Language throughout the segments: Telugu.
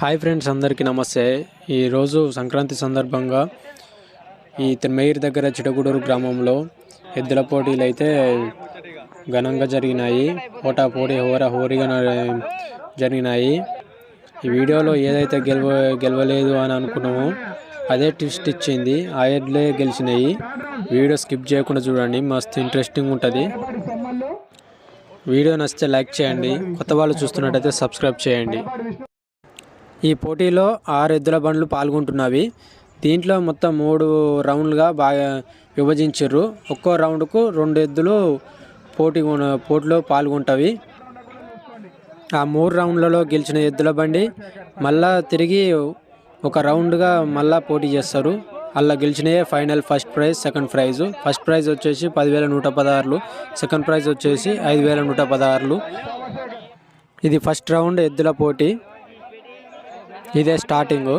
హాయ్ ఫ్రెండ్స్ అందరికీ నమస్తే. ఈరోజు సంక్రాంతి సందర్భంగా ఈ తిరుమేయిర్ దగ్గర చిటగూడూరు గ్రామంలో ఎద్దుల పోటీలు అయితే ఘనంగా జరిగినాయి. పోటా పోటీ హోరా హోరీగా జరిగినాయి. ఈ వీడియోలో ఏదైతే గెలవ గెలవలేదు అని అనుకున్నామో అదే ట్విస్ట్ ఇచ్చింది. ఆ ఎడ్లే గెలిచినాయి. వీడియో స్కిప్ చేయకుండా చూడండి. మస్తు ఇంట్రెస్టింగ్ ఉంటుంది. వీడియో నచ్చితే లైక్ చేయండి. కొత్త వాళ్ళు చూస్తున్నట్టయితే సబ్స్క్రైబ్ చేయండి. ఈ పోటీలో ఆరు ఎద్దుల బండ్లు పాల్గొంటున్నవి దీంట్లో మొత్తం మూడు రౌండ్లుగా బాగా విభజించారు. ఒక్కో రౌండ్కు రెండు ఎద్దులు పోటీ పోటీలో పాల్గొంటవి ఆ మూడు రౌండ్లలో గెలిచిన ఎద్దుల బండి మళ్ళా తిరిగి ఒక రౌండ్గా మళ్ళా పోటీ చేస్తారు. అలా గెలిచినయే final first prize second prize. First prize వచ్చేసి పదివేల నూట పదహారులు. సెకండ్ ప్రైజ్ వచ్చేసి ఐదు వేల నూట పదహారులు. ఇది ఫస్ట్ రౌండ్ ఎద్దుల పోటీ. ఇదే స్టార్టింగ్.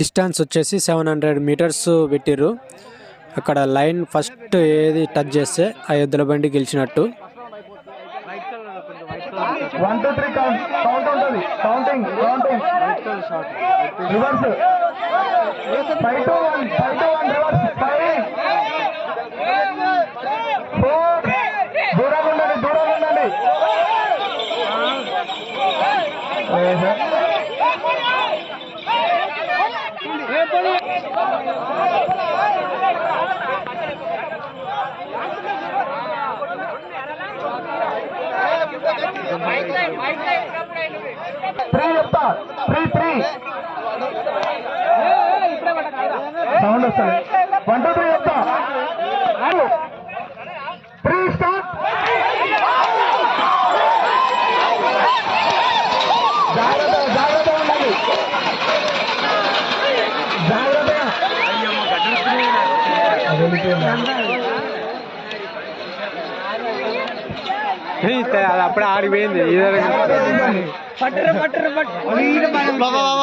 డిస్టెన్స్ వచ్చేసి సెవెన్ హండ్రెడ్ మీటర్స్ పెట్టిర్రు. అక్కడ లైన్ ఫస్ట్ ఏది టచ్ చేస్తే ఆ ఎద్దుల బండి గెలిచినట్టు. One two three count count ఉంటుంది. Counting counting reverse five two one five two one reverse ఏహే. త్రీ చెప్తా త్రీ త్రీ సౌండ్ వస్తుంది వన్ టూ త్రీ చెప్తా త్రీ స్టార్ట్ జాగ్రత్త జాగ్రత్త ఉండాలి అది అప్పుడే ఆడిపోయింది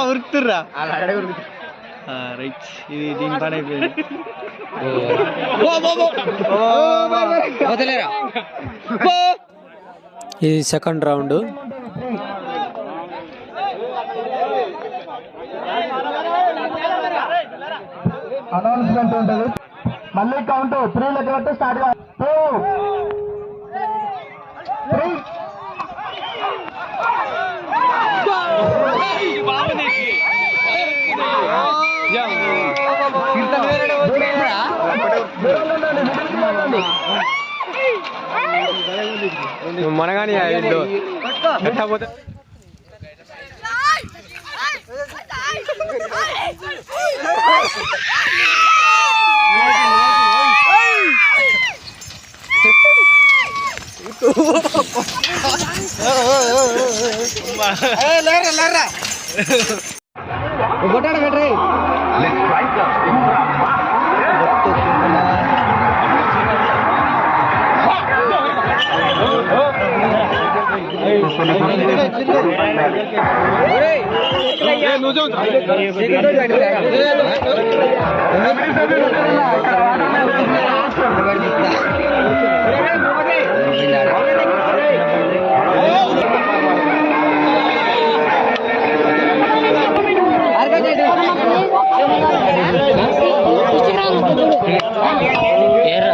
ఉరుకుతుర్రా. రైట్. ఇది దీని పని అయిపోయింది. వదిలేరా? ఇది సెకండ్ రౌండ్. అనౌన్స్మెంట్ ఉంటుంది మళ్ళీ కౌంట్ త్రీ లెక్క స్టార్ట్ టూ త్రీ మనగాని ఎట్టపోతే கொட்டாட கட்டுறேன். ఏరా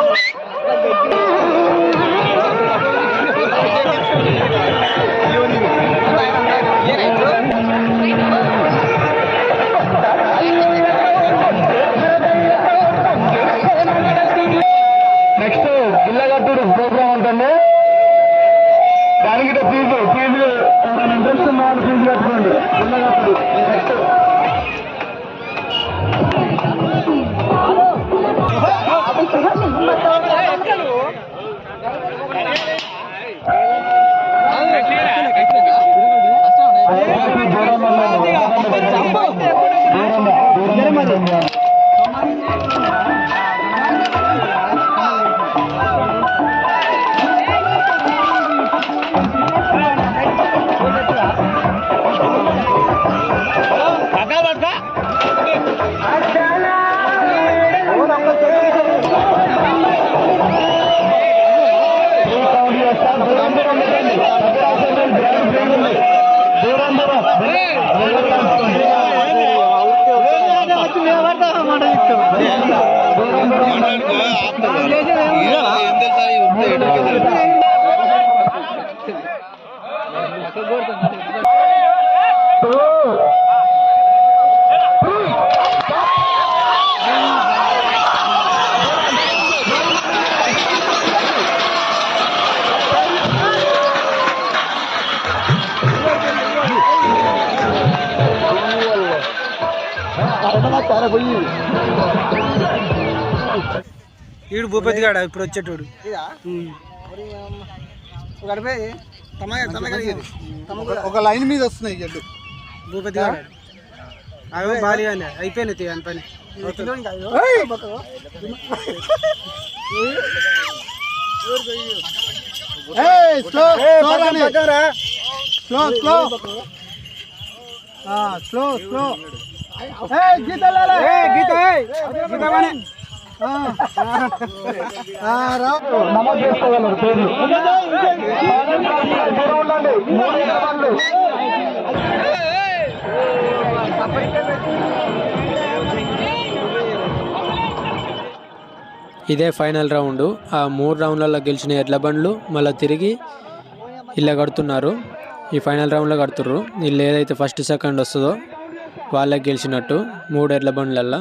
ఎంత ఈడు భూపతి గాడ ఇప్పుడు వచ్చేటోడు. ఒక లైన్ మీద వస్తున్నాయి చెడ్డు భూపతి గాడ అవి బాలి అని అయిపోయినాయి తీ అని పని. Slow slow slow slow. నమోదు ఇదే ఫైనల్ రౌండ్. ఆ మూడు రౌండ్లలో గెలిచిన ఎడ్ల బండ్లు మళ్ళీ తిరిగి ఇలా కడుతున్నారు. ఈ ఫైనల్ రౌండ్లో కడుతుర్రు. వీళ్ళు ఏదైతే ఫస్ట్ సెకండ్ వస్తుందో వాళ్ళకి గెలిచినట్టు మూడు ఎడ్ల బండ్లల్లో.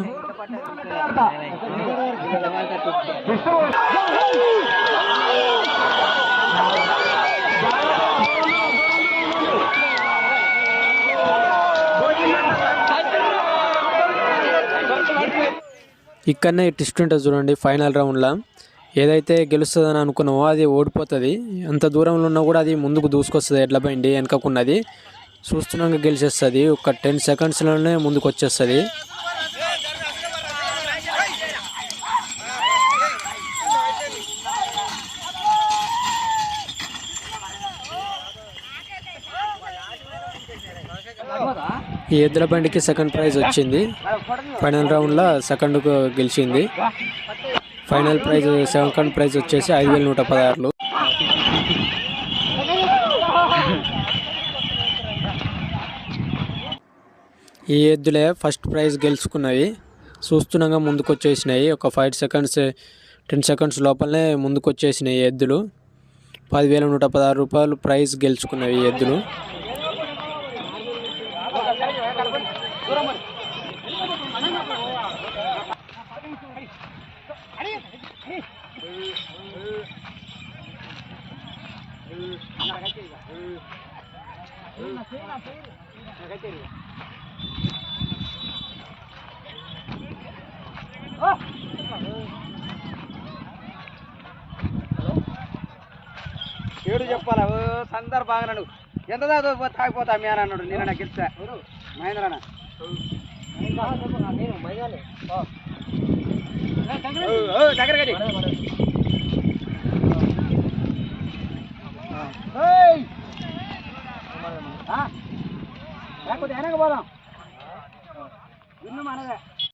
ఇక్కడనే ట్విస్ట్ ఉంటుంది చూడండి ఫైనల్ రౌండ్లో. ఏదైతే గెలుస్తుందని అనుకున్నామో అది ఓడిపోతుంది. అంత దూరంలో ఉన్నా కూడా అది ముందుకు దూసుకొస్తుంది ఎడ్ల బండి వెనకకున్నది. చూస్తున్నాక గెలిచేస్తుంది. ఒక టెన్ సెకండ్స్లోనే ముందుకు వచ్చేస్తుంది ఈ ఎద్దుల బండికి సెకండ్ ప్రైజ్ వచ్చింది. ఫైనల్ రౌండ్లో సెకండ్కు గెలిచింది. ఫైనల్ ప్రైజ్ సెకండ్ ప్రైజ్ వచ్చేసి ఐదు వేల నూట పదహారులు. ఈ ఎద్దులే ఫస్ట్ ప్రైజ్ గెలుచుకున్నవి. చూస్తున్నాగా ముందుకు వచ్చేసినాయి ఒక ఫైవ్ సెకండ్స్ టెన్ సెకండ్స్ లోపలనే ముందుకు వచ్చేసినాయి ఈ ఎద్దులు. పదివేల నూట పదహారు రూపాయలు ప్రైజ్ గెలుచుకున్నవి ఈ ఎద్దులు. ఏడు చెప్పాలా ఓ సందర్ బాగా నువ్వు ఎంత దాకా తాగిపోతా మీ అని అన్నాడు నేను నాకు ఇచ్చా మహేంద్ర అన్న ఓ, ఓ, దగ్గర గడి. ఏయ్! ఆ? లేకపోతే వెనక పోదాం విన్ను మనదే